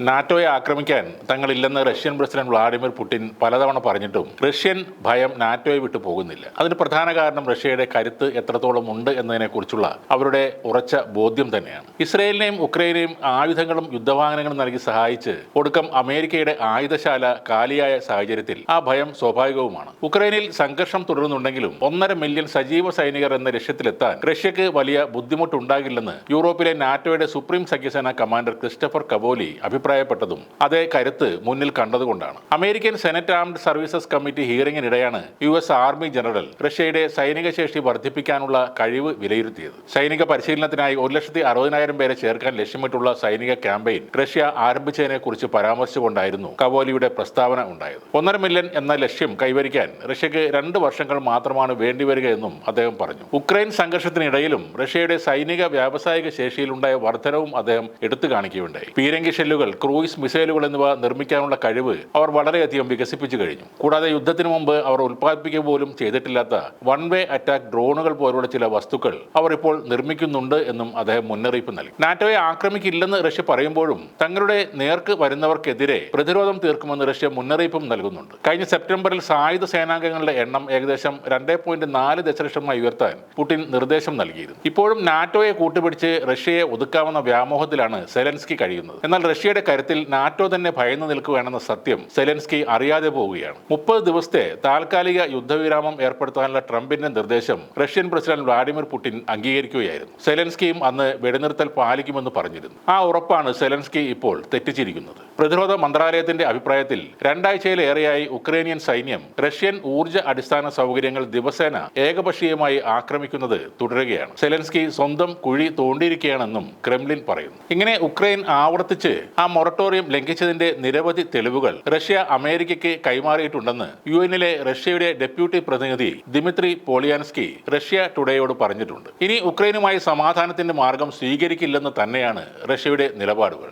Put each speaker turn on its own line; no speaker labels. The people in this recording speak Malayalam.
നാറ്റോയെ ആക്രമിക്കാൻ തങ്ങളില്ലെന്ന് റഷ്യൻ പ്രസിഡന്റ് വ്ളാഡിമിർ പുടിൻ പലതവണ പറഞ്ഞിട്ടും റഷ്യൻ ഭയം നാറ്റോയെ വിട്ടു പോകുന്നില്ല. അതിന് പ്രധാന കാരണം റഷ്യയുടെ കരുത്ത് എത്രത്തോളം ഉണ്ട് എന്നതിനെക്കുറിച്ചുള്ള അവരുടെ ഉറച്ച ബോധ്യം തന്നെയാണ്. ഇസ്രയേലിനെയും ഉക്രൈനെയും ആയുധങ്ങളും യുദ്ധവാഹനങ്ങളും നൽകി സഹായിച്ച് ഒടുക്കം അമേരിക്കയുടെ ആയുധശാല കാലിയായ സാഹചര്യത്തിൽ ആ ഭയം സ്വാഭാവികവുമാണ്. ഉക്രൈനിൽ സംഘർഷം തുടരുന്നുണ്ടെങ്കിലും ഒന്നര മില്യൺ സജീവ സൈനികർ എന്ന ലക്ഷ്യത്തിലെത്താൻ റഷ്യക്ക് വലിയ ബുദ്ധിമുട്ടുണ്ടാകില്ലെന്ന് യൂറോപ്പിലെ നാറ്റോയുടെ സുപ്രീം സഖ്യസേന കമാൻഡർ ക്രിസ്റ്റഫർ കബോലി അഭിപ്രായപ്പെട്ടതും അതേ കരുത്ത് മുന്നിൽ കണ്ടതുകൊണ്ടാണ്. American senate armed services committee ഹിയറിംഗിനിടെയാണ് U S army general റഷ്യയുടെ സൈനിക ശേഷി വർദ്ധിപ്പിക്കാനുള്ള കഴിവ് വിലയിരുത്തിയത്. സൈനിക പരിശീലനത്തിനായി ഒരു ലക്ഷത്തി അറുപതിനായിരം പേരെ ചേർക്കാൻ ലക്ഷ്യമിട്ടുള്ള സൈനിക ക്യാമ്പയിൻ റഷ്യ ആരംഭിച്ചതിനെ കുറിച്ച് പരാമർശിച്ചുകൊണ്ടായിരുന്നു കവോലിയുടെ പ്രസ്താവന ഉണ്ടായത്. ഒന്നര മില്യൺ എന്ന ലക്ഷ്യം കൈവരിക്കാൻ റഷ്യക്ക് രണ്ട് വർഷങ്ങൾ മാത്രമാണ് വേണ്ടിവരിക എന്നും അദ്ദേഹം പറഞ്ഞു. ഉക്രൈൻ സംഘർഷത്തിനിടയിലും റഷ്യയുടെ സൈനിക വ്യാവസായിക ശേഷിയിലുണ്ടായ വർധനവും അദ്ദേഹം എടുത്തു കാണിക്കുകയുണ്ടായി. പീരങ്കി ഷെല്ലുകൾ ക്രൂയിസ് മിസൈലുകൾ എന്നിവ നിർമ്മിക്കാനുള്ള കഴിവ് അവർ വളരെയധികം വികസിപ്പിച്ചു കഴിഞ്ഞു. കൂടാതെ യുദ്ധത്തിന് മുമ്പ് അവർ ഉൽപ്പാദിപ്പിക്കുക പോലും ചെയ്തിട്ടില്ലാത്ത വൺ വേ അറ്റാക്ക് ഡ്രോണുകൾ പോലുള്ള ചില വസ്തുക്കൾ അവർ ഇപ്പോൾ നിർമ്മിക്കുന്നുണ്ട് എന്നും അദ്ദേഹം മുന്നറിയിപ്പ് നൽകി. നാറ്റോയെ ആക്രമിക്കില്ലെന്ന് റഷ്യ പറയുമ്പോഴും തങ്ങളുടെ നേർക്ക് വരുന്നവർക്കെതിരെ പ്രതിരോധം തീർക്കുമെന്ന് റഷ്യ മുന്നറിയിപ്പും നൽകുന്നുണ്ട്. കഴിഞ്ഞ സെപ്റ്റംബറിൽ സായുധ സേനാംഗങ്ങളുടെ എണ്ണം ഏകദേശം രണ്ടേ പോയിന്റ് നാല് ദശലക്ഷമായി ഉയർത്താൻ പുടിൻ നിർദ്ദേശം നൽകിയിരുന്നു. ഇപ്പോഴും നാറ്റോയെ കൂട്ടുപിടിച്ച് റഷ്യയെ ഒതുക്കാവുന്ന വ്യാമോഹത്തിലാണ് സെലൻസ്കി കഴിയുന്നത്. എന്നാൽ റഷ്യയുടെ കരുത്തിൽ നാറ്റോ തന്നെ ഭയന്നു നിൽക്കുകയാണെന്ന സത്യം സെലൻസ്കി അറിയാതെ പോവുകയാണ്. മുപ്പത് ദിവസത്തെ താൽക്കാലിക യുദ്ധവിരാമം ഏർപ്പെടുത്താനുള്ള ട്രംപിന്റെ നിർദ്ദേശം റഷ്യൻ പ്രസിഡന്റ് വ്ളാഡിമിർ പുടിൻ അംഗീകരിക്കുകയായിരുന്നു. സെലൻസ്കിയും അന്ന് വെടിനിർത്തൽ പാലിക്കുമെന്ന് പറഞ്ഞിരുന്നു. ആ ഉറപ്പാണ് സെലൻസ്കി ഇപ്പോൾ തെറ്റിച്ചിരിക്കുന്നത്. പ്രതിരോധ മന്ത്രാലയത്തിന്റെ അഭിപ്രായത്തിൽ രണ്ടാഴ്ചയിലേറെയായി ഉക്രൈനിയൻ സൈന്യം റഷ്യൻ ഊർജ അടിസ്ഥാന സൗകര്യങ്ങൾ ദിവസേന ഏകപക്ഷീയമായി ആക്രമിക്കുന്നത് തുടരുകയാണ്. സെലൻസ്കി സ്വന്തം കുഴി തോണ്ടിയിരിക്കുകയാണെന്നും ക്രെംലിൻ പറയുന്നു. ഇങ്ങനെ ഉക്രൈൻ ആവർത്തിച്ച് ആ മൊറട്ടോറിയം ലംഘിച്ചതിന്റെ നിരവധി തെളിവുകൾ റഷ്യ അമേരിക്കയ്ക്ക് കൈമാറിയിട്ടുണ്ടെന്ന് യു എന്നിലെ റഷ്യയുടെ ഡെപ്യൂട്ടി പ്രതിനിധി ദിമിത്രി പോളിയാൻസ്കി റഷ്യ ടുഡേയോട് പറഞ്ഞിട്ടുണ്ട്. ഇനി ഉക്രൈനുമായി സമാധാനത്തിന്റെ മാർഗം സ്വീകരിക്കില്ലെന്ന് തന്നെയാണ് റഷ്യയുടെ നിലപാടുകൾ.